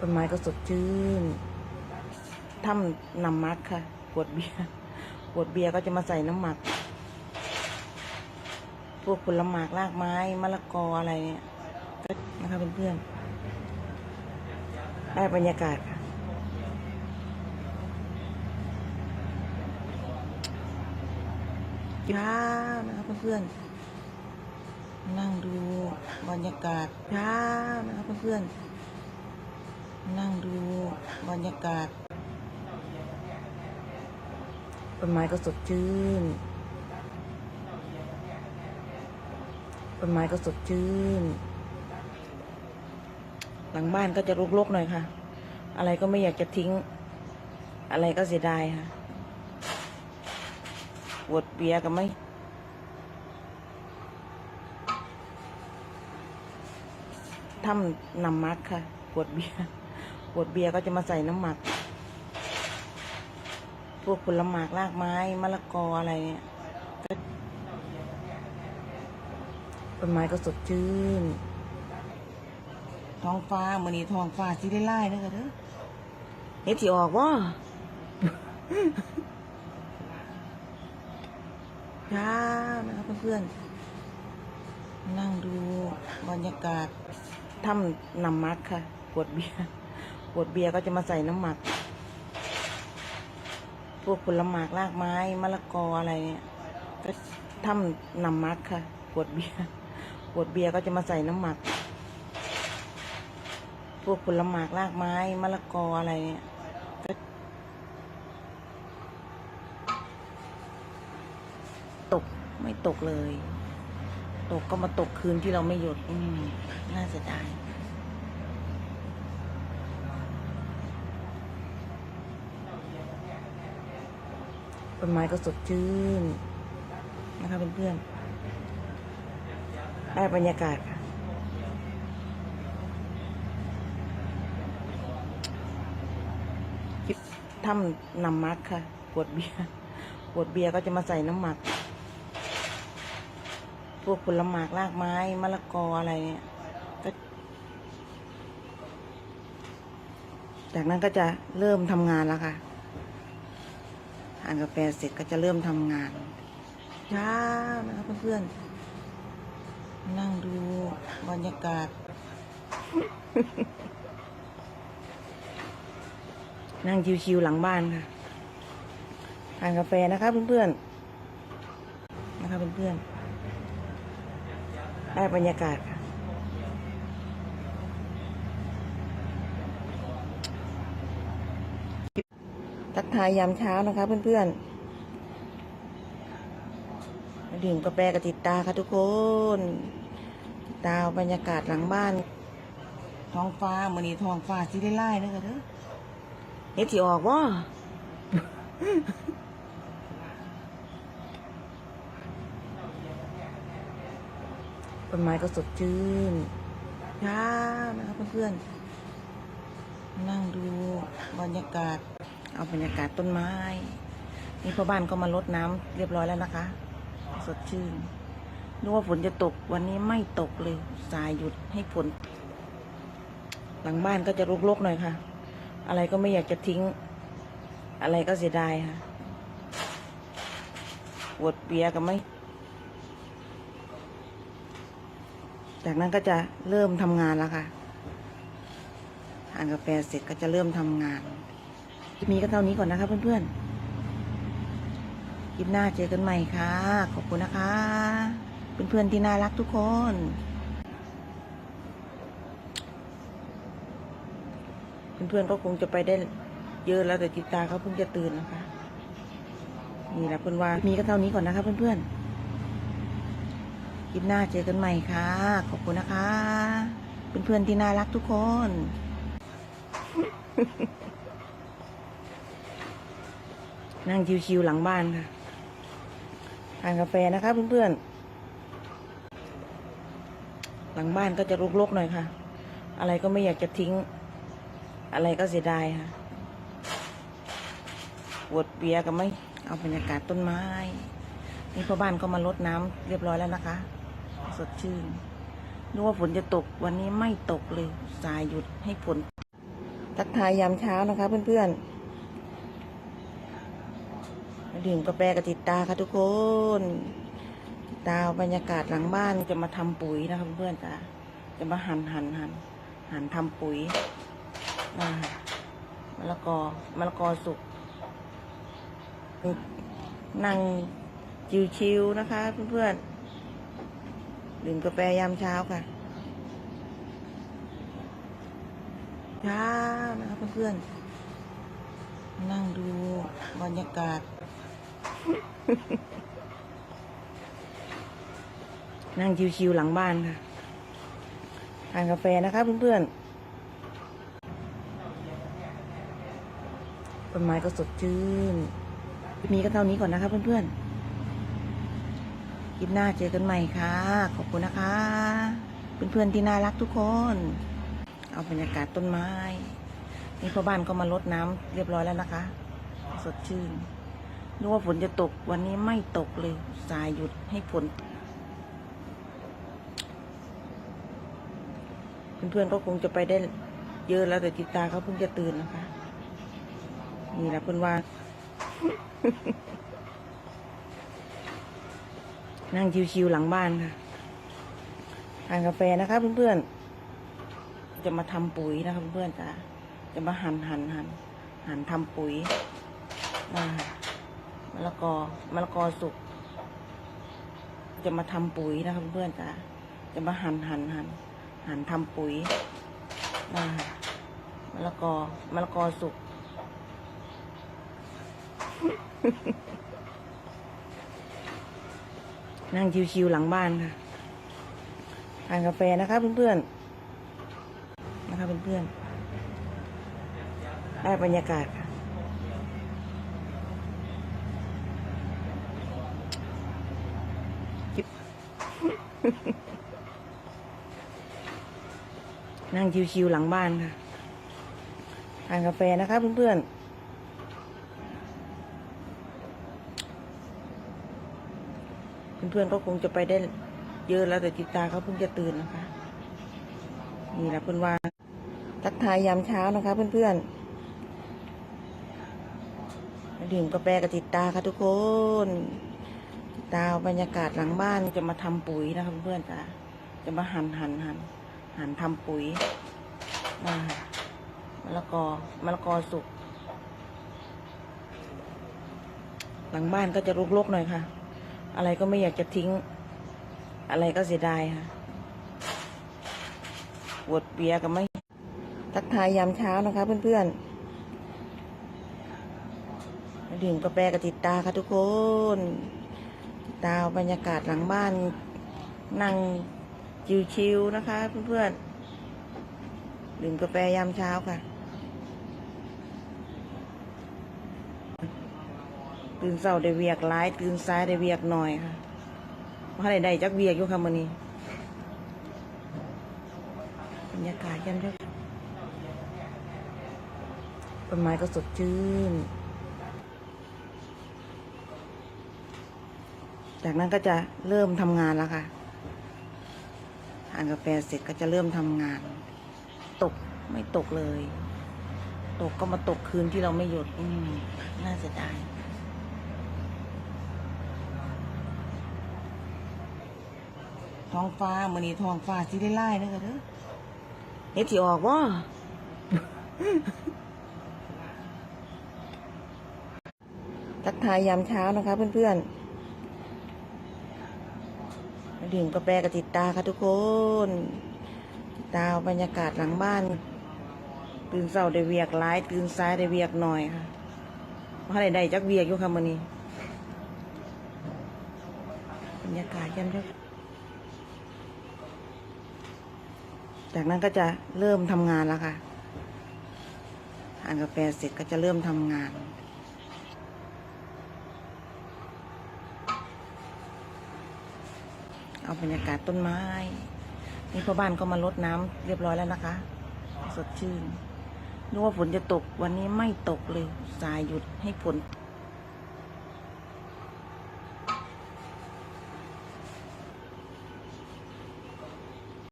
ต้นไม้ก็สดชื่นถ้ำนำมักค่ะขวดเบียร์ขวดเบียร์ก็จะมาใส่น้ำหมัก พวกผลหมากรากไม้มะละกออะไรเนี่ยนะคะเพื่อนๆได้บรรยากาศค่ะเช้านะคะเพื่อนๆนั่งดูบรรยากาศเช้านะคะเพื่อนๆ นั่งดูบรรยากาศต้นไม้ก็สดชื่นต้นไม้ก็สดชื่น หลังบ้านก็จะรกๆหน่อยค่ะ อะไรก็ไม่อยากจะทิ้ง อะไรก็เสียดายค่ะปวดเบียร์ก็ไม่ถ้ำนำมักค่ะปวดเบียร์ ปวดเบียร์ก็จะมาใส่น้ำหมัก พวกผลหมากรากไม้มะละกออะไรเนี่ยต้นไม้ก็สดชื่น ท้องฟ้ามือนี้ท้องฟ้าสีได้ไล่นะกันเด้อเฮ็ดที่ออกว่าเช้านะครับเพื่อนๆนั่งดูบรรยากาศถ้ำนำมักค่ะขวดเบียร์ วดเบียร์ก็จะมาใส่น้ำหมัก พวกผลหมากรากไม้มะละกออะไรเนี่ยก็ถ้ำนำมักค่ะขวดเบียร์ขวดเบียร์ก็จะมาใส่น้ำหมัก พวกผลหมากรากไม้มะละกออะไรเนี่ยก็ตกไม่ตกเลย ตกก็มาตกคืนที่เราไม่หยุด อืมน่าเสียดาย ต้นไม้ก็สดชื่นนะคะเพื่อนๆได้บรรยากาศค่ะถ้ำนำมักค่ะขวดเบียร์ขวดเบียร์ก็จะมาใส่น้ำหมัก พวกผลหมากรากไม้มะละกออะไรเนี่ยก็จากนั้นก็จะเริ่มทำงานแล้วค่ะ ทานกาแฟเสร็จก็จะเริ่มทำงานเช้านะคะเพื่อนๆ นั่งดูบรรยากาศ นั่งชิวๆหลังบ้านค่ะทานกาแฟนะคะเพื่อนๆ นะคะเพื่อนๆ ได้บรรยากาศค่ะ ทักทายยามเช้านะคะ เพื่อนๆดื่มกาแฟกับติดตาค่ะทุกคนตาบรรยากาศหลังบ้าน ท้องฟ้ามือนี้ท้องฟ้าสีได้ไล่ๆนะคะเด้อเฮ็ดที่ออกว่าต้นไม้ก็สดชื่นช้านะคะเพื่อนๆ นั่งดูบรรยากาศ เอาบรรยากาศต้นไม้ นี่พ่อบ้านก็มารดน้ำเรียบร้อยแล้วนะคะ สดชื่นนึกว่าฝนจะตกวันนี้ไม่ตกเลยสายหยุดให้ฝน หลังบ้านก็จะรกๆหน่อยค่ะ อะไรก็ไม่อยากจะทิ้ง อะไรก็เสียดายค่ะปวดเบียร์ก็ไม่จากนั้นก็จะเริ่มทำงานแล้วค่ะทานกาแฟเสร็จก็จะเริ่มทำงาน คลิปนี้ก็เท่านี้ก่อนนะคะเพื่อนๆ คลิปหน้าเจอกันใหม่ค่ะ ขอบคุณนะคะ เพื่อนๆที่น่ารักทุกคนเพื่อนๆก็คงจะไปได้เยอะแล้วแต่จิตตาเขาเพิ่งจะตื่นนะคะนี่แหละเพื่อนว่ามีก็เท่านี้ก่อนนะคะเพื่อนๆคลิปหน้าเจอกันใหม่ค่ะ ขอบคุณนะคะ เพื่อนๆที่น่ารักทุกคน นั่งชิวๆหลังบ้านค่ะทานกาแฟนะคะเพื่อนๆ หลังบ้านก็จะรกๆหน่อยค่ะ อะไรก็ไม่อยากจะทิ้ง อะไรก็เสียดายค่ะปวดเบียร์ก็ไม่เอาบรรยากาศต้นไม้ นี่พ่อบ้านก็มารดน้ำเรียบร้อยแล้วนะคะ สดชื่นนึกว่าฝนจะตกวันนี้ไม่ตกเลยสายหยุดให้ฝนทักทายยามเช้านะคะเพื่อนๆ ดื่มกาแฟกับติดตาค่ะทุกคนติดตาบรรยากาศหลังบ้านจะมาทำปุ๋ยนะคะเพื่อนๆจ้ะจะมาหันหันหันหันทำปุ๋ยอ่ามะละกอมะละกอสุกนั่งชิวๆนะคะเพื่อนๆดื่มกาแฟยามเช้าค่ะเช้านะคะเพื่อนๆนั่งดูบรรยากาศ นั่งชิวๆหลังบ้านค่ะ ทานกาแฟนะคะเพื่อนๆ ต้นไม้ก็สดชื่นคลิปนี้ก็เท่านี้ก่อนนะคะเพื่อนๆ คลิปหน้าเจอกันใหม่ค่ะ ขอบคุณนะคะ เพื่อนๆที่น่ารักทุกคน เอาบรรยากาศต้นไม้ นี่พ่อบ้านก็มารดน้ำเรียบร้อยแล้วนะคะ สดชื่น นึกว่าฝนจะตกวันนี้ไม่ตกเลยสายหยุดให้ฝนเพื่อนๆก็คงจะไปได้เยอะแล้วแต่ติดตาเขาเพิ่งจะตื่นนะคะ นี่แหละเพื่อนว่า นั่งชิวๆหลังบ้านค่ะทานกาแฟนะคะเพื่อนๆ จะมาทำปุ๋ยนะคะเพื่อนๆจ้ะจะมาหั่นหั่นหั่นหั่นทำปุ๋ยอ่า มะละกอมะละกอสุก จะมาทำปุ๋ยนะคะเพื่อนๆจ้ะจะมาหั่นหั่นหั่นหั่นทำปุ๋ยอ่ามะละกอมะละกอสุกนั่งชิวๆหลังบ้านค่ะทานกาแฟนะคะเพื่อนๆนะคะเพื่อนๆได้บรรยากาศ ค่ะนั่งชิวๆหลังบ้านค่ะทานกาแฟนะคะเพื่อนๆเพื่อนๆก็คงจะไปได้เยอะแล้วแต่ติดตาเขาเพิ่งจะตื่นนะคะ นี่แหละเพื่อนว่า ทักทายยามเช้านะคะ เพื่อนๆดื่มกาแฟกับติดตาค่ะทุกคน ดตาบรรยากาศหลังบ้านจะมาทำปุ๋ยนะคะเพื่อนจ้ะจะมาหันหันหันหันทำปุ๋ยอ่ามะละกอมะละกอสุก หลังบ้านก็จะรกๆหน่อยค่ะ อะไรก็ไม่อยากจะทิ้ง อะไรก็เสียดายค่ะปวดเบียร์ก็ไม่ทักทายยามเช้านะคะ เพื่อนๆดื่มกาแฟกับติดตาค่ะทุกคน ดตาบรรยากาศหลังบ้านนั่งชิวๆนะคะ เพื่อนๆดื่มกาแฟยามเช้าค่ะตื่นเศร้าได้เวียกหลายตื่นสายได้เวียกหน่อยค่ะว่าได้ได้จักเวียกอยู่ค่ะมื้อนี้บรรยากาศยันเช้าต้นไม้ก็สดชื่น จากนั้นก็จะเริ่มทำงานแล้วค่ะทานกาแฟเสร็จก็จะเริ่มทำงาน ตกไม่ตกเลย ตกก็มาตกคืนที่เราไม่หยุด อืมน่าเสียดายท้องฟ้ามือนี้ท้องฟ้าสิได้ไล่นะคะเด้อเฮ็ดสิออกบ่ทักทายยามเช้านะคะเพื่อนๆ ดื่มกาแฟกับติดตาค่ะทุกคนติดตาบรรยากาศหลังบ้าน ตื่นเศร้าได้เวียกหลาย ตื่นสายได้เวียกหน่อยค่ะว่าได้ได้จักเวียกอยู่ค่ะมื่อนี้บรรยากาศยันเช้าจากนั้นก็จะเริ่มทำงานแล้วค่ะทานกาแฟเสร็จก็จะเริ่มทำงาน เอาบรรยากาศต้นไม้ นี่พ่อบ้านก็มารดน้ำเรียบร้อยแล้วนะคะ สดชื่นนึกว่าฝนจะตกวันนี้ไม่ตกเลยสายหยุดให้ฝน